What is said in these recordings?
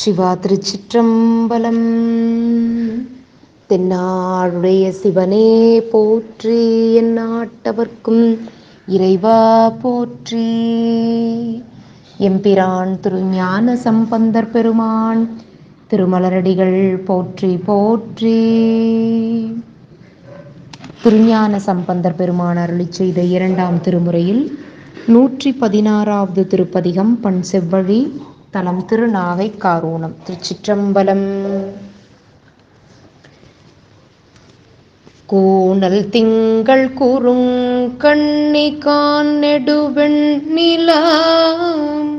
சிவா திருச்சிற்றம்பலம். தென்னாளுடைய சிவனே போற்றி என் நாட்டவர்க்கும் இறைவா போற்றி. எம்பிரான் திருஞான சம்பந்தர் பெருமான் திருமலரடிகள் போற்றி போற்றி. திருஞான சம்பந்தர் பெருமான் அருளி செய்த இரண்டாம் திருமுறையில் நூற்றி பதினாறாவது திருப்பதிகம் பண் செவ்வழி தலம் திருநாகை காரூணம். திருச்சிற்றம்பலம். கூணல் திங்கள் குறுங்கண்ணி கான் நெடுவெண் நிலம்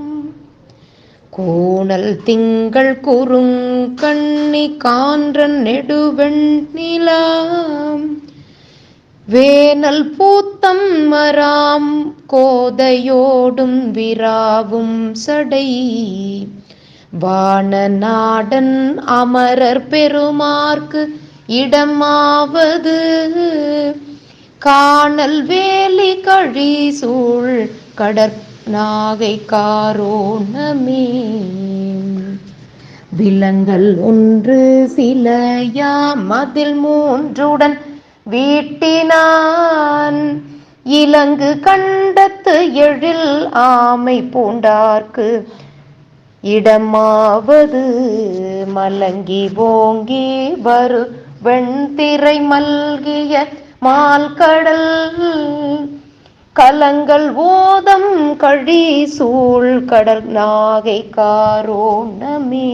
கூணல் திங்கள் குறுங்கண்ணி கான்ற நெடுவெண் நிலம் வேனல் பூத்தம் மராம் கோதையோடும் விராவும் சடை. வான நாடன் அமரர் பெருமார்க்கு இடமாவது. காணல் வேலி கழி சூழ் கடற்நாகை காரோணமே. விலங்கல் ஒன்று சிலையா மதில் மூன்றுடன் வீட்டினான். இலங்கு கண்டத்து எழில் ஆமை பூண்டார்க்கு. இடமாவது மலங்கி ஓங்கி வரு வெண்திரை மல்கிய மால்கடல். கலங்கள் ஓதம் கழி சூழ் கடல் நாகை காரோணமே.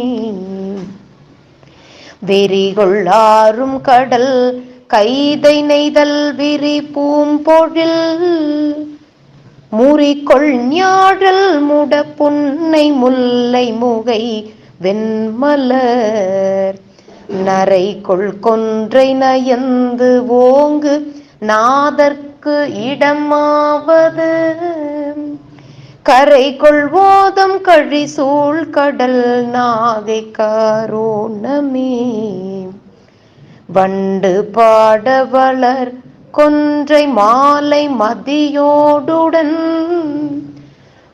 வெறிகொள்ளாரும் கடல் கைதை நெய்தல் விரி பூம்பொழில் முறிக்கொள் ஞாழல் முட புன்னை முல்லை முகை வெண்மலர். நரை கொள் கொன்றை நயந்து ஓங்கு நாதற்கு இடமாவது. கரை கொள்வோதம் கழி சூழ் கடல் நாகை காரோணமே. வண்டு பாட வளர் கொன்றை மாலை மதியோடுடன்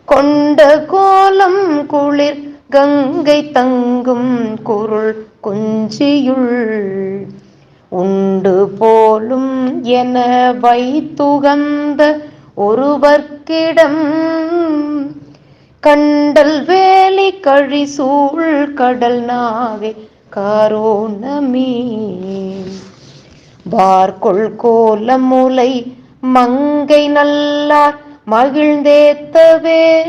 கொண்ட கோலம் குளிர் கங்கை தங்கும் குருள் குஞ்சியுள். உண்டு போலும் என வைத்துகந்த ஒருவர்க்கிடம் கண்டல் வேலி கழி சூழ் கடல் நாகை காரோணமே. பார்கொள் கோலம் முலை மங்கை நல்லார் மகிழ்ந்தேத்தவே.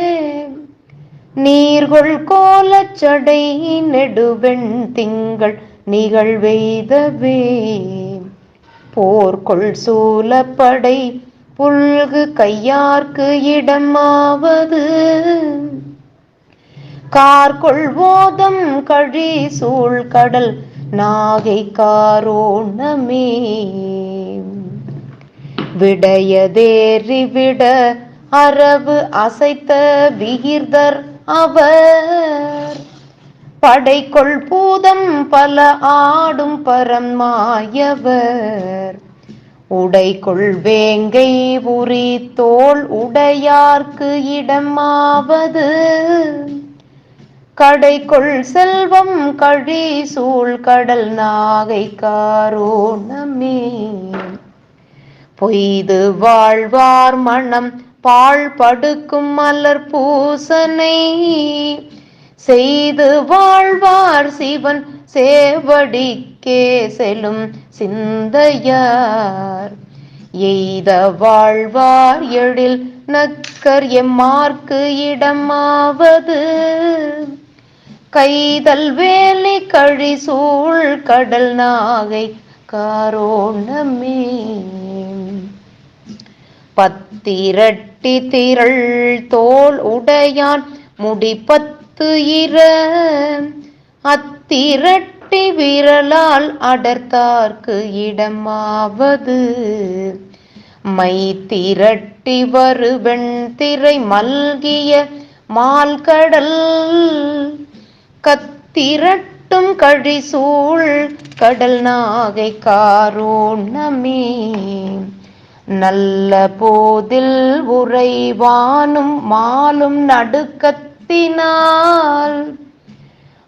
நீர்கொள் கோலச்சடை நெடுவெண் திங்கள் நிகழ்வெய்தவே. போர்கொள் சூலப்படை புல்கு கையார்க்கு இடமாவது. கார்கொள் கார்கொள்வோதம் கழி சூழ் கடல் நாகை காரோணமே. விடயதேறி விட அரபு அசைத்த விகிர்தர் அவர். படைக்கொள் பூதம் பல ஆடும் பரமாயவர் உடைக்குள் வேங்கை உரி தோல் உடையார்க்கு இடமாவது. கடைக்குள் செல்வம் கழி சூழ் கடல் நாகை காரோணமே. பொய்து வாழ்வார் மனம் பாழ் படுக்கும் மலர் பூசனை. செய்து வாழ்வார் சிவன் சேவடிக்கே செல்லும் சிந்தையார். எய்த வாழ்வார் எழில் நக்கர் எம்மார்க்கு இடமாவது. கைதல் வேலி கழி சூழ் கடல் நாகை காரோணமே பத்திரட்டி திரள் தோல் உடையான் முடி பத்து இர. அத்திரட்டி விரலால் அடர்த்தார்க்கு இடமாவது. மை திரட்டி வருவெண் திரை மல்கிய மால்கடல். கத்திரட்டும் கழி சூழ் கடல் நாகை காரோணமே நல்ல போதில் உறைவானும் மாலும் நடுக்கத்தினால்.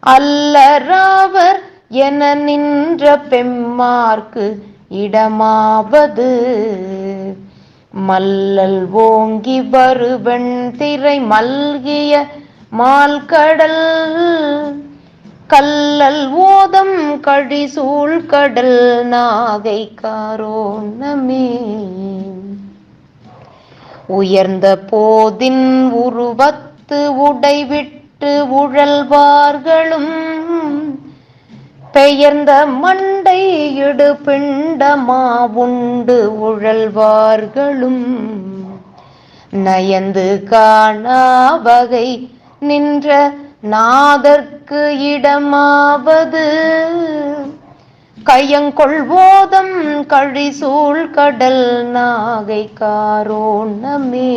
அல்லராவர் என நின்ற பெம்மார்க்கு இடமாவது. மல்லல் ஓங்கி வருவன் திரை மல்கிய மால்கடல் கல்லல் ஓதம் கழிசூழ் கடல் நாகை காரோணமே. உயர்ந்த போதின் உருவத்து உடைவிட்டு உழல்வார்களும் பெயர்ந்த மண்டை இடு பிண்டமா உண்டு உழல்வார்களும். நயந்து காணா வகை நின்ற நாதற்கு இடமாவது. கையங்கொள்வோதம் கழிசூழ் கடல் நாகை காரோணமே.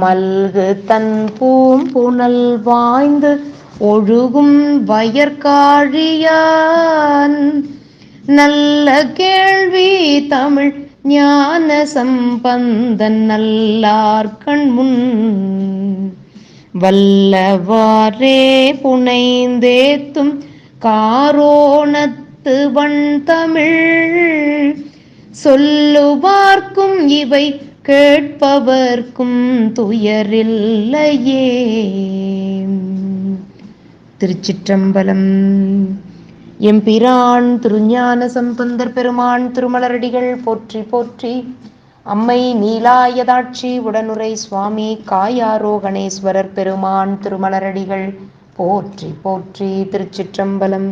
மல்கு தன் பூம்புணல் வாய்ந்து ஒழுகும் வயற்காழியான். நல்ல கேள்வி தமிழ் ஞான சம்பந்தன் நல்லார்கண் முன். வல்லவாரே புனைந்தேத்தும் காரோணத்து வன் தமிழ் சொல்லுவார்க்கும் இவை கேட்பவர்க்கும் துயரில்லையே. திருச்சிற்றம்பலம். எம்பிரான் திருஞான சம்பந்தர் பெருமான் திருமலரடிகள் போற்றி போற்றி அம்மை நீலாயதாட்சி உடனுரை சுவாமி காயாரோகணேஸ்வரர் பெருமான் திருமலரடிகள். போற்றி போற்றி திருச்சிற்றம்பலம்.